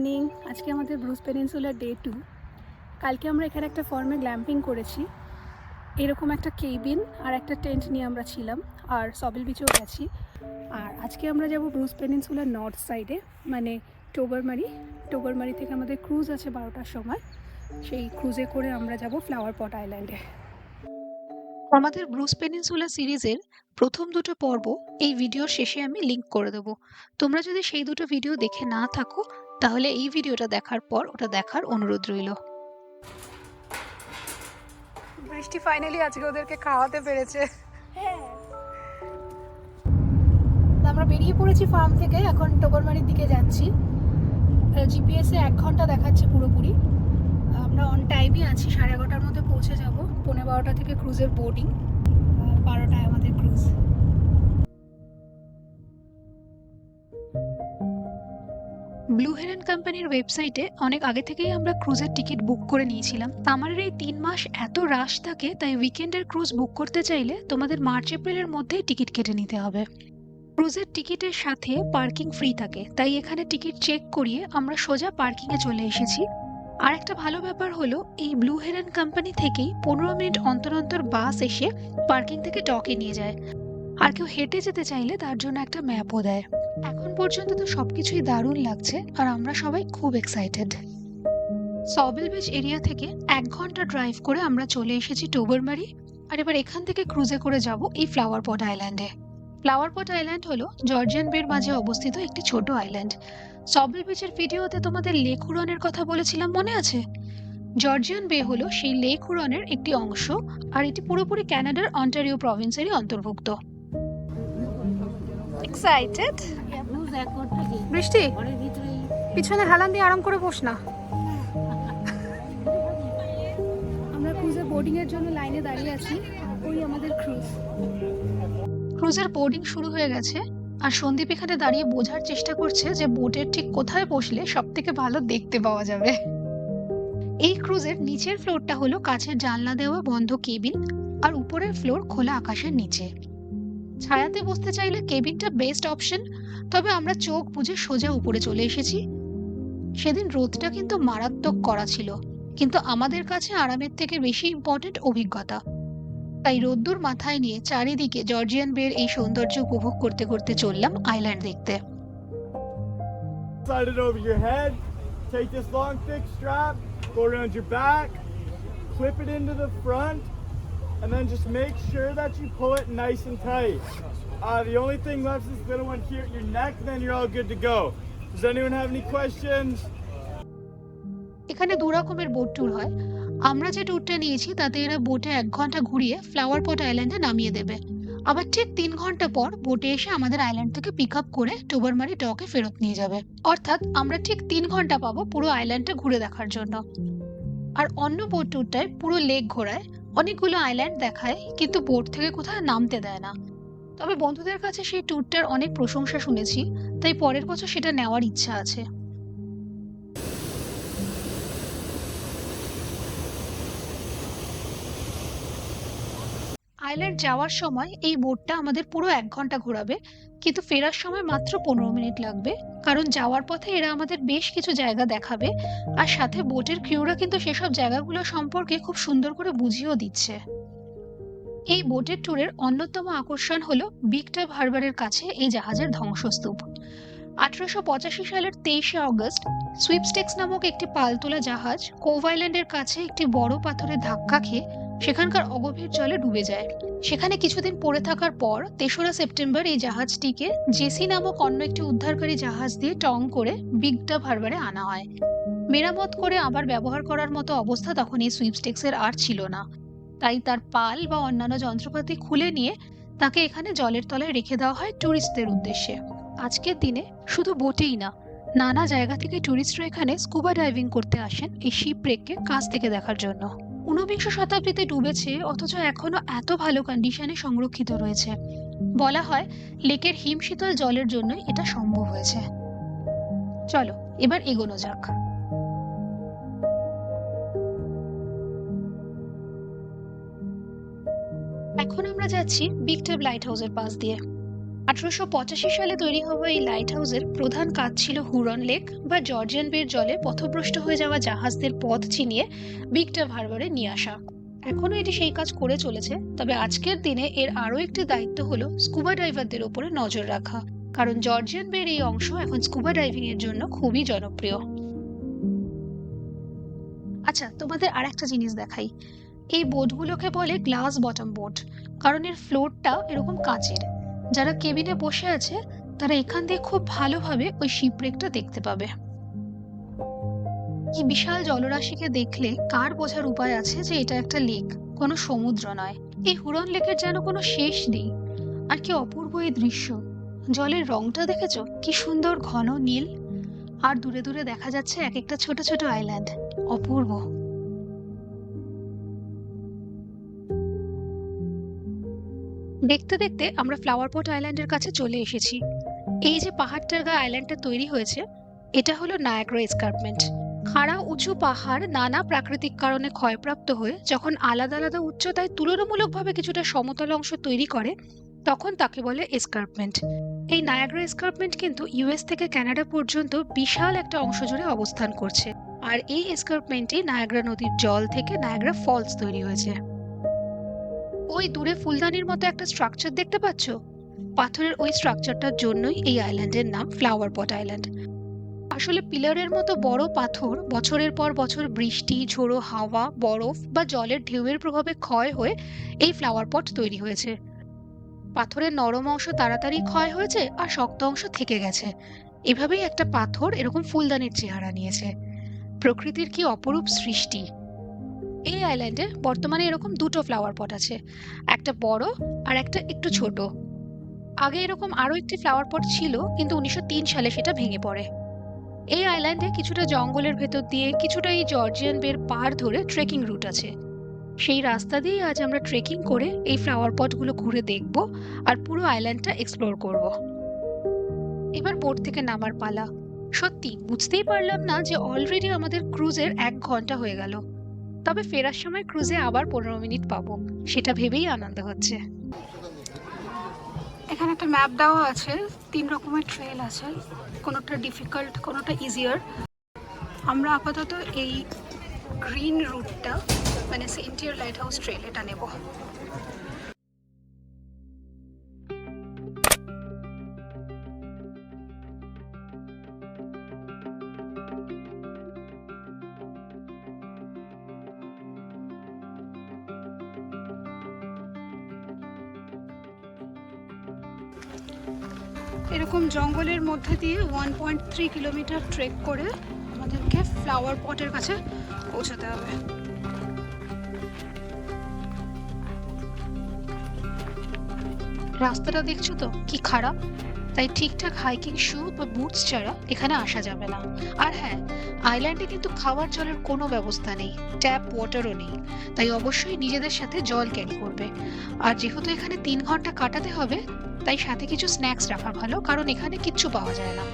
Morning আজকে আমাদের Bruce peninsular day to কালকে আমরা এখানে একটা ফর্মে গ্ল্যাম্পিং করেছি। এরকম একটা কেবিন আর একটা টেন্ট নিয়ে আমরা ছিলাম, আর সবেল বিচেও গেছি। আর আজকে আমরা যাব ব্রুস পেনিনসুলার নর্থ সাইডে মানে টোবারমারি টোবারমারি থেকে আমাদের ক্রুজ আছে বারোটার সময়। সেই ক্রুজে করে আমরা যাব ফ্লাওয়ার পট আইল্যান্ডে আমাদের ব্রুস পেনিনসুলা সিরিজের প্রথম দুটো পর্ব এই ভিডিওর শেষে আমি লিংক করে দেবো। তোমরা যদি সেই দুটো ভিডিও দেখে না থাকো তাহলে এই ভিডিওটা দেখার পর ওটা দেখার অনুরোধ রইল। বৃষ্টি ফাইনালি আজকে ওদেরকে খাওয়াতে পেরেছে। আমরা বেরিয়ে পড়েছি ফার্ম থেকে এখন টোবরমারির দিকে যাচ্ছি। জিপিএসে এক ঘণ্টা দেখাচ্ছে পুরোপুরি। আমরা অন টাইমই আছি সাড়ে এগারোটার মধ্যে পৌঁছে যাব। পনেরো বারোটা থেকে ক্রুজের বোর্ডিং বারোটায় আমাদের ক্রুজ ব্লু হেরেন কোম্পানির ওয়েবসাইটে অনেক আগে থেকেই আমরা ক্রুজের টিকিট বুক করে নিয়েছিলাম। আমার এই তিন মাস এত রাশ থাকে, তাই উইকেন্ডের ক্রুজ বুক করতে চাইলে তোমাদের মার্চ এপ্রিলের মধ্যেই টিকিট কেটে নিতে হবে। ক্রুজের টিকিটের সাথে পার্কিং ফ্রি থাকে, তাই এখানে টিকিট চেক করিয়ে আমরা সোজা পার্কিংয়ে চলে এসেছি। আর একটা ভালো ব্যাপার হলো, এই ব্লু হেরেন কোম্পানি থেকেই পনেরো মিনিট অন্তর অন্তর বাস এসে পার্কিং থেকে টকে নিয়ে যায়। আর কেউ হেঁটে যেতে চাইলে তার জন্য একটা ম্যাপও দেয়। এখন পর্যন্ত তো সবকিছুই দারুণ লাগছে, আর আমরা সবাই খুব এক্সাইটেড সবেল বিচ এরিয়া থেকে এক ঘণ্টা ড্রাইভ করে আমরা চলে এসেছি টোবরমারি আর এবার এখান থেকে ক্রুজে করে যাব এই ফ্লাওয়ার পট আইল্যান্ডে ফ্লাওয়ার পট আইল্যান্ড হলো জর্জিয়ান বের মাঝে অবস্থিত একটি ছোট আইল্যান্ড সবেল বিচের ভিডিওতে তোমাদের লেক হুরনের কথা বলেছিলাম, মনে আছে? জর্জিয়ান বে হলো সেই লেক হুরনের একটি অংশ, আর এটি পুরোপুরি ক্যানাডার অন্টারিও প্রভিন্সেরই অন্তর্ভুক্ত। এক্সাইটেড বৃষ্টি? পিছনে হেলান দিয়ে আরাম করে বস না। আমরা ক্রুজে বোর্ডিং এর জন্য লাইনে দাঁড়িয়ে আছি ওই আমাদের ক্রুজ ক্রুজের বোর্ডিং শুরু হয়ে গেছে আর সন্দীপ এখানে দাঁড়িয়ে বোঝার চেষ্টা করছে যে বোটের ঠিক কোথায় বসলে সব থেকে ভালো দেখতে পাওয়া যাবে। এই ক্রুজের নিচের ফ্লোরটা হলো কাছের জানলা দেওয়া বন্ধ কেবিন আর উপরের ফ্লোর খোলা আকাশের নিচে। ছায়াতে বসতে চাইলে কেবিনটা বেস্ট অপশন তবে আমরা চোখ বুঝে সোজা উপরে চলে এসেছি সেদিন রোদটা কিন্তু মারাত্মক করা ছিল কিন্তু আমাদের কাছে আরামের থেকে বেশি ইম্পর্টেন্ট অভিজ্ঞতা তাই রোদ্দুর মাথায় নিয়ে চারিদিকে জর্জিয়ান বের এই সৌন্দর্য উপভোগ করতে করতে চললাম আইল্যান্ড দেখতে. Take this long, thick strap, go around your back, clip it into the front, and then just make sure that you pull it nice and tight. Uh, the only thing left is this little one here at your neck, then you're all good to go. Does anyone have any questions? এখানে দু রকমের boat tour হয় আমরা যে ট্যুরটা নিয়েছি তাতে এরা বোটে এক ঘণ্টা ঘুরিয়ে ফ্লাওয়ার পট আইল্যান্ডে নামিয়ে দেবে আবার ঠিক তিন ঘণ্টা পর বোটে এসে আমাদের আইল্যান্ড থেকে পিক আপ করে টোবারমারি ডকে ফেরত নিয়ে যাবে অর্থাৎ আমরা ঠিক তিন ঘণ্টা পাবো পুরো আইল্যান্ডটা ঘুরে দেখার জন্য আর অন্য বোট ট্যুরটায় পুরো লেক ঘোরায়। অনেকগুলো আইল্যান্ড দেখায়, কিন্তু বোট থেকে কোথায় নামতে দেয় না। তবে বন্ধুদের কাছে সেই ট্যুরটার অনেক প্রশংসা শুনেছি, তাই পরের বছর সেটা নেওয়ার ইচ্ছা আছে। আইল্যান্ড যাওয়ার সময় এই বোটটা আমাদের পুরো এক ঘণ্টা ঘোরাবে, কিন্তু ফেরার সময় মাত্র পনেরো মিনিট লাগবে। কারণ যাওয়ার পথে এরা আমাদের বেশ কিছু জায়গা দেখাবে, আর সাথে বোটের ক্রিউরা কিন্তু সেসব জায়গাগুলো সম্পর্কে খুব সুন্দর করে বুঝিয়েও দিচ্ছে। এই বোটের ট্যুরের অন্যতম আকর্ষণ হলো বিগ টাব হারবারের কাছে এই জাহাজের ধ্বংসস্তূপ। আঠারোশো পঁচাশি সালের তেইশে অগস্ট সুইপস্টেক্স নামক একটি পালতোলা জাহাজ কোভ আইল্যান্ডের কাছে একটি বড় পাথরে ধাক্কা খেয়ে সেখানকার অগভীর জলে ডুবে যায়। সেখানে কিছুদিন পড়ে থাকার পর তেসরা সেপ্টেম্বর এই জাহাজটিকে জেসি নামক অন্য একটি উদ্ধারকারী জাহাজ দিয়ে টং করে বিগডাব হারবারে আনা হয়। মেরামত করে আবার ব্যবহার করার মতো অবস্থা তখন এই সুইপস্টেক্সের আর ছিল না। তাই তার পাল বা অন্যান্য যন্ত্রপাতি খুলে নিয়ে তাকে এখানে জলের তলায় রেখে দেওয়া হয় ট্যুরিস্টদের উদ্দেশ্যে। আজকের দিনে শুধু বোটেই না, নানা জায়গা থেকে ট্যুরিস্টরা এখানে স্কুবা ডাইভিং করতে আসেন এই শিপ ব্রেককে কাছ থেকে দেখার জন্য। ঊনবিংশ শতাব্দীতে ডুবেছে, অথচ এখনও এত ভালো কন্ডিশনে সংরক্ষিত রয়েছে। বলা হয়, লেকের হিমশীতল জলের জন্যই এটা সম্ভব হয়েছে। চলো, এবার এগোনো যাক। এখন আমরা যাচ্ছি বিগ টেব লাইট হাউসের পাশ দিয়ে। আঠারোশো পঁচাশি সালে তৈরি হওয়া এই লাইট হাউসের প্রধান কাজ ছিল হুরন লেক বা জর্জিয়ান বের জলে পথভ্রষ্ট হয়ে যাওয়া জাহাজদের পথ চিনিয়ে বিগটা হারবারে নিয়ে আসা। এখনও এটি সেই কাজ করে চলেছে, তবে আজকের দিনে এর আরও একটি দায়িত্ব হলো স্কুবা ডাইভারদের উপরে নজর রাখা। কারণ জর্জিয়ান বের এই অংশ এখন স্কুবা ডাইভিং এর জন্য খুবই জনপ্রিয়। আচ্ছা তোমাদের আর একটা জিনিস দেখাই। এই বোটগুলোকে বলে গ্লাস বটম বোট কারণ এর ফ্লোরটা এরকম কাচের। যারা কেবিনে বসে আছে, তারা এখান দিয়ে খুব ভালোভাবে ওই শিপরেকটা দেখতে পাবে। এই বিশাল জলরাশিকে দেখলে কার বোঝার উপায় আছে যে এটা একটা লেক, কোনো সমুদ্র নয়। এই হুরন লেকের যেন কোনো শেষ নেই। আর কি অপূর্ব এই দৃশ্য। জলের রংটা দেখেছ? কি সুন্দর ঘন নীল। আর দূরে দূরে দেখা যাচ্ছে এক একটা ছোট ছোট আইল্যান্ড অপূর্ব। দেখতে দেখতে আমরা ফ্লাওয়ার পট আইল্যান্ডের কাছে চলে এসেছি। এই যে পাহাড়টার গায়ে আইল্যান্ডটা তৈরি হয়েছে, এটা হলো নায়াগ্রা এসকার্পমেন্ট খাড়া উঁচু পাহাড় নানা প্রাকৃতিক কারণে ক্ষয়প্রাপ্ত হয়ে যখন আলাদা আলাদা উচ্চতায় তুলনামূলকভাবে কিছুটা সমতল অংশ তৈরি করে, তখন তাকে বলে এসকার্পমেন্ট এই নায়াগ্রা এসকার্পমেন্ট কিন্তু ইউএস থেকে কানাডা পর্যন্ত বিশাল একটা অংশ জুড়ে অবস্থান করছে। আর এই এসকার্পমেন্টে নায়াগ্রা নদীর জল থেকে নায়াগ্রা ফলস তৈরি হয়েছে। ওই দূরে ফুলদানির মতো একটা স্ট্রাকচার দেখতে পাচ্ছ? পাথরের ওই স্ট্রাকচারটার জন্যই এই আইল্যান্ডের নাম ফ্লাওয়ার পট আইল্যান্ড আসলে পিলারের মতো বড় পাথর বছরের পর বছর বৃষ্টি, ঝোড়ো হাওয়া, বরফ বা জলের ঢেউয়ের প্রভাবে ক্ষয় হয়ে এই ফ্লাওয়ার পট তৈরি হয়েছে। পাথরের নরম অংশ তাড়াতাড়ি ক্ষয় হয়েছে আর শক্ত অংশ থেকে গেছে। এভাবেই একটা পাথর এরকম ফুলদানির চেহারা নিয়েছে। প্রকৃতির কি অপরূপ সৃষ্টি? এই আইল্যান্ডে বর্তমানে এরকম দুটো ফ্লাওয়ার পট আছে, একটা বড় আর একটা একটু ছোট। আগে এরকম আরও একটি ফ্লাওয়ার পট ছিল, কিন্তু উনিশশো তিন সালে সেটা ভেঙে পড়ে। এই আইল্যান্ডে কিছুটা জঙ্গলের ভেতর দিয়ে, কিছুটা এই জর্জিয়ান বের পার ধরে ট্রেকিং রুট আছে। সেই রাস্তা দিয়ে আজ আমরা ট্রেকিং করে এই ফ্লাওয়ার পটগুলো ঘুরে দেখব আর পুরো আইল্যান্ডটা এক্সপ্লোর করব। এবার বোট থেকে নামার পালা। সত্যি, বুঝতেই পারলাম না যে অলরেডি আমাদের ক্রুজের এক ঘণ্টা হয়ে গেল। তবে ফেরার সময় ক্রুজে আবার পনেরো মিনিট পাবো। সেটা ভেবেই আনন্দ হচ্ছে। এখানে একটা ম্যাপ দেওয়া আছে। তিন রকমের ট্রেল আছে। কোনোটা ডিফিকাল্ট কোনোটা ইজিয়ার আমরা আপাতত এই গ্রিন রুটটা মানে সেন্টিয়ার লাইট হাউস ট্রেল এটা নেব। এরকম জঙ্গলের মধ্যে দিয়ে one point three kilometre trek করে আমাদেরকে ফ্লাওয়ার পটের কাছে পৌঁছাতে হবে। রাস্তাটা দেখছ তো? কি খারাপ? তাই ঠিকঠাক হাইকিং শু বা বুটস ছাড়া এখানে আসা যাবে না। আর হ্যাঁ আইল্যান্ডে কিন্তু খাওয়ার জলের কোনো ব্যবস্থা নেই ট্যাপ ওয়াটারও নেই। তাই অবশ্যই নিজেদের সাথে জল ক্যারি করবে। আর যেহেতু এখানে তিন ঘণ্টা কাটাতে হবে তাই সাথে কিছু স্ন্যাক্স রাখা ভালো, কারণ এখানে কিচ্ছু পাওয়া যায় না।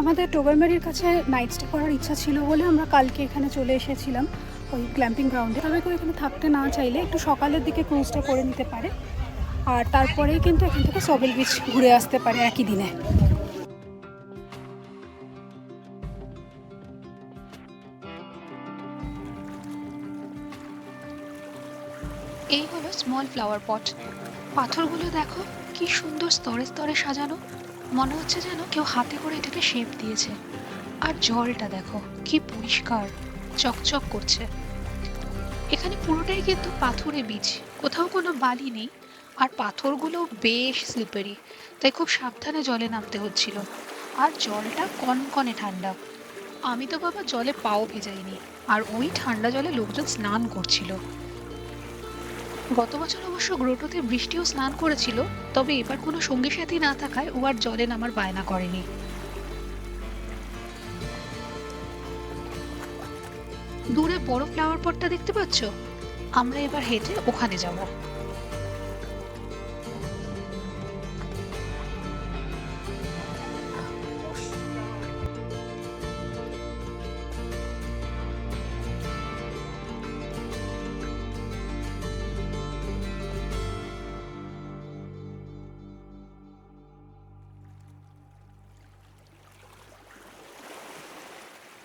আমাদের টোবারমারির কাছে নাইট স্টে করার ইচ্ছা ছিল বলে আমরা কালকে এখানে চলে এসেছিলাম ওই ক্ল্যাম্পিং গ্রাউন্ডে তবে কেউ এখানে থাকতে না চাইলে একটু সকালের দিকে ক্রুজটা করে নিতে পারে। আর তারপরেই কিন্তু এখান থেকে সবেল বিচ ঘুরে আসতে পারে একই দিনে। এই হলো স্মল ফ্লাওয়ার পট পাথরগুলো দেখো, কি সুন্দর স্তরে স্তরে সাজানো। মনে হচ্ছে যেন কেউ হাতে করে এটাকে শেপ দিয়েছে। আর জলটা দেখো, কি পরিষ্কার, চকচক করছে। এখানে পুরোটাই কিন্তু পাথরে বীজ কোথাও কোনো বালি নেই। আর পাথরগুলো বেশ স্লিপারি তাই খুব সাবধানে জলে নামতে হচ্ছিল। আর জলটা কনকনে ঠান্ডা। আমি তো বাবা জলে পাও ভেজাইনি, আর ওই ঠান্ডা জলে লোকজন স্নান করছিল। গত বছর অবশ্য গ্রোটোতে বৃষ্টিও স্নান করেছিল, তবে এবার কোনো সঙ্গী সাথী না থাকায় ও আর জলে নামার বায়না করেনি। দূরে বড় ফ্লাওয়ার পটটা দেখতে পাচ্ছ? আমরা এবার হেঁটে ওখানে যাব।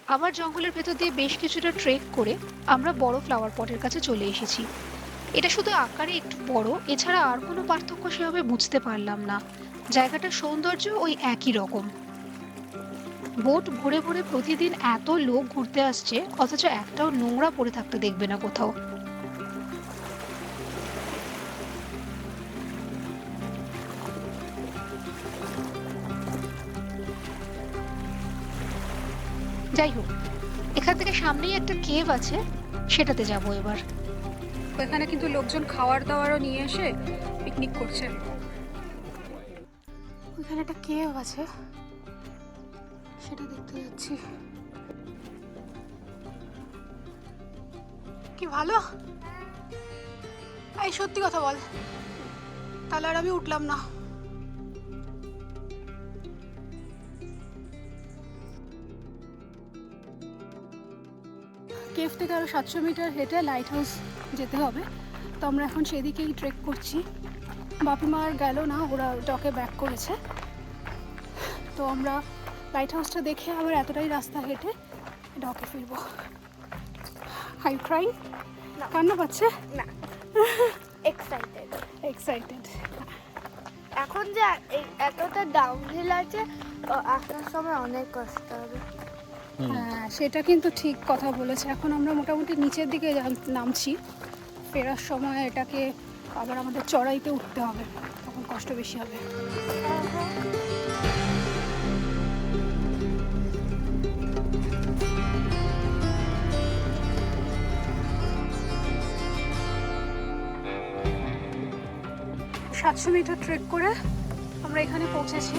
আবার জঙ্গলের ভেতর দিয়ে বেশ কিছুটা ট্রেক করে আমরা বড় ফ্লাওয়ার পটের কাছে চলে এসেছি। এটা শুধু আকারে একটু বড়, এছাড়া আর কোনো পার্থক্য সেভাবে বুঝতে পারলাম না। জায়গাটার সৌন্দর্য ওই একই রকম। বোট ভরে ভরে প্রতিদিন এত লোক ঘুরতে আসছে, অথচ একটাও নোংরা পড়ে থাকতে দেখবে না কোথাও। যাই হোক এখান থেকে সামনেই একটা কেভ আছে সেটাতে যাব এবার। এখানে কিন্তু লোকজন খাওয়ার দাওয়ারও নিয়ে এসে পিকনিক করছে। ওখানে একটা কেভ আছে সেটা দেখতে যাচ্ছি। কি ভালো? এই সত্যি কথা বল তাহলে আর আমি উঠলাম না। কেভ থেকে আরও সাতশো মিটার হেঁটে লাইট হাউস যেতে হবে। তো আমরা এখন সেদিকেই ট্রেক করছি। বাপি মা আর গেল না ওরা ডকে ব্যাক করেছে। তো আমরা লাইট হাউসটা দেখে আবার এতটাই রাস্তা হেঁটে ডকে ফিরবো। হাই ক্রাইং কান্না পাচ্ছে? না। এক্সাইটেড এক্সাইটেড এখন যে এতটা ডাউন হিল আছে আসার সময় অনেক কষ্ট হবে। হ্যাঁ। সেটা কিন্তু ঠিক কথা বলেছে। এখন আমরা মোটামুটি নিচের দিকে নামছি। ফেরার সময় এটাকে আবার আমাদের চড়াইতে উঠতে হবে। তখন কষ্ট বেশি হবে। সাতশো মিটার ট্রেক করে আমরা এখানে পৌঁছেছি।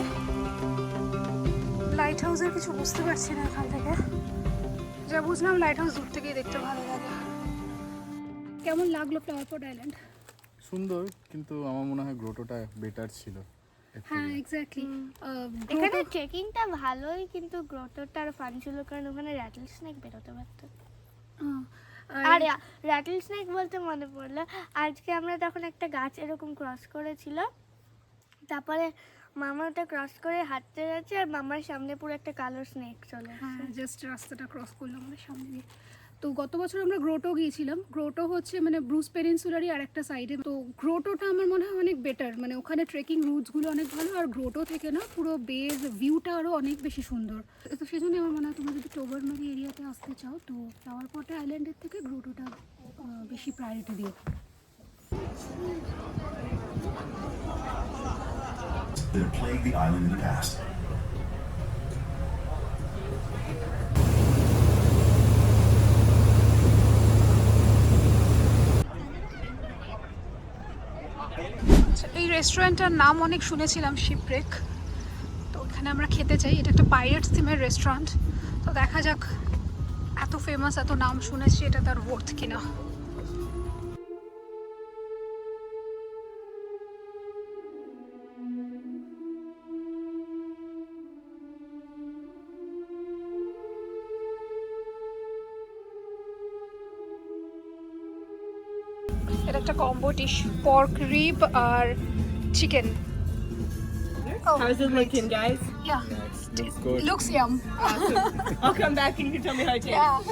লাইট হাউসের কিছু বুঝতে পারছি না এখান থেকে। যা বুঝলাম লাইট হাউস দূর থেকেই দেখতে ভালো লাগে। কেমন লাগল ফ্লাওয়ার পট আইল্যান্ড সুন্দর কিন্তু আমার মনে হয় গ্রোটোটা বেটার ছিল হ্যাঁ। এক্স্যাক্টলি এখানে ট্রেকিংটা ভালোই কিন্তু গ্রোটোটা আর ফান ছিল কারণ ওখানে র্যাটল স্নেক বেরোতে পারতো। আর র্যাটল স্নেক বলতে মনে পড়ল আজকে আমরা তখন একটা গাছ এরকম ক্রস করেছিল তারপরে মামা ওটা ক্রস করে হাঁটতে যাচ্ছে আর মামার সামনে পুরো একটা কালো স্নেক চলে হ্যাঁ জাস্ট রাস্তাটা ক্রস করলাম আমাদের সামনে দিয়ে। তো গত বছর আমরা গ্রোটো গিয়েছিলাম। গ্রোটো হচ্ছে মানে ব্রুস পেনিনসুলারই আর একটা সাইডে তো গ্রোটোটা আমার মনে হয় অনেক বেটার মানে ওখানে ট্রেকিং রুটসগুলো অনেক ভালো আর গ্রোটো থেকে না পুরো বেজ ভিউটা আরও অনেক বেশি সুন্দর। তো সেই জন্য আমার মনে হয় তোমরা যদি টোবারমারি এরিয়াতে আসতে চাও তো ফ্লাওয়ার পটে আইল্যান্ডের থেকে গ্রোটোটা বেশি প্রায়োরিটি দিও that have plagued the island in the past. এই রেস্টুরেন্টটার নাম অনেক শুনেছিলাম শিপরেক তো এখানে আমরা খেতে চাই। এটা একটা পাইরেটস থিমের রেস্টুরেন্ট তো দেখা যাক, এত ফেমাস এত নাম শুনেছি, এটা তার ওর্থ কিনা। এটা একটা combo dish pork rib R chicken How's it looking, guys? Yeah, Looks good. looks yum. I'll come back and you can tell me how it tastes.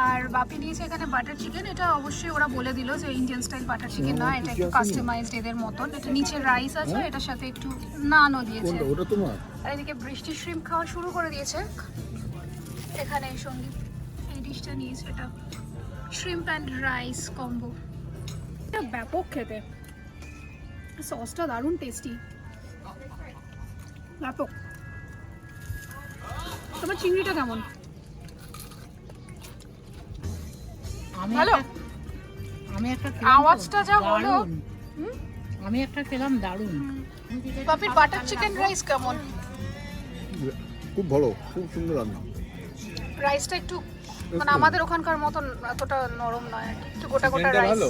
আর বাপি নিয়েছে এখানে বাটার চিকেন এটা অবশ্যই ওরা বলে দিল যে ইন্ডিয়ান স্টাইল বাটার চিকেন না এটা একটু কাস্টমাইজড এদের মতন। এটা নিচে রাইস আছে এটার সাথে একটু নানও দিয়েছে। ওটা তোমার? আর এদিকে বৃষ্টি শ্রিম খাওয়া শুরু করে দিয়েছে। এখানে সংগীত এই ডিশটা নিয়েছে এটা। শ্রিম্প অ্যান্ড রাইস কম্বো ব্যাপক খেতে। সসটা দারুণ টেস্টি ব্যাপক তোমার চিংড়িটা কেমন? ভালো? একটা- আমি একটা আওয়াজটা যা হলো। আমি একটা খেলাম দারুণ। বাপির বাটার চিকেন রাইস কেমন? খুব ভালো খুব সুন্দর রান্না। রাইসটা একটু মানে আমাদের ওখানকার মতন এতটা নরম নয় একটু গোটা গোটা রাইস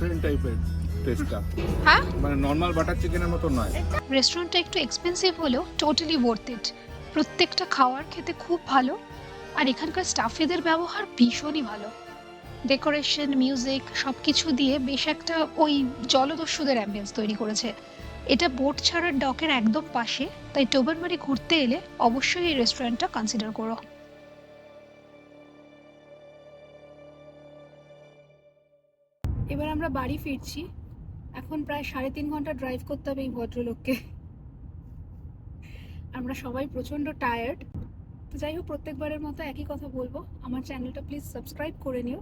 ডিফারেন্ট টাইপের টেস্টটা হ্যাঁ? মানে নর্মাল বাটার চিকেনের মতো নয়। রেস্টুরেন্টটা একটু এক্সপেন্সিভ হলেও টোটালি ওয়ার্থ ইট প্রত্যেকটা খাওয়ার খেতে খুব ভালো আর এখানকার স্টাফেদের ব্যবহার ভীষণই ভালো। ডেকোরেশন মিউজিক সব কিছু দিয়ে বেশ একটা ওই জলদস্যুদের অ্যাম্বিয়েন্স তৈরি করেছে। এটা বোট ছাড়ার ডকের একদম পাশে তাই টোবারমারি ঘুরতে এলে অবশ্যই এই রেস্টুরেন্টটা কনসিডার করো। এবার আমরা বাড়ি ফিরছি। এখন প্রায় সাড়ে তিন ঘণ্টা ড্রাইভ করতে হবে এই ভদ্রলোককে। আমরা সবাই প্রচণ্ড টায়ার্ড তো যাই হোক, প্রত্যেকবারের মতো একই কথা বলব। আমার চ্যানেলটা প্লিজ সাবস্ক্রাইব করে নিও,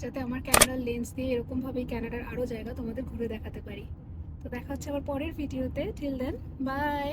যাতে আমার ক্যামেরার লেন্স দিয়ে এরকমভাবেই ক্যানাডার আরও জায়গা তোমাদের ঘুরে দেখাতে পারি। তো দেখা হচ্ছে আবার পরের ভিডিওতে টিল দেন বাই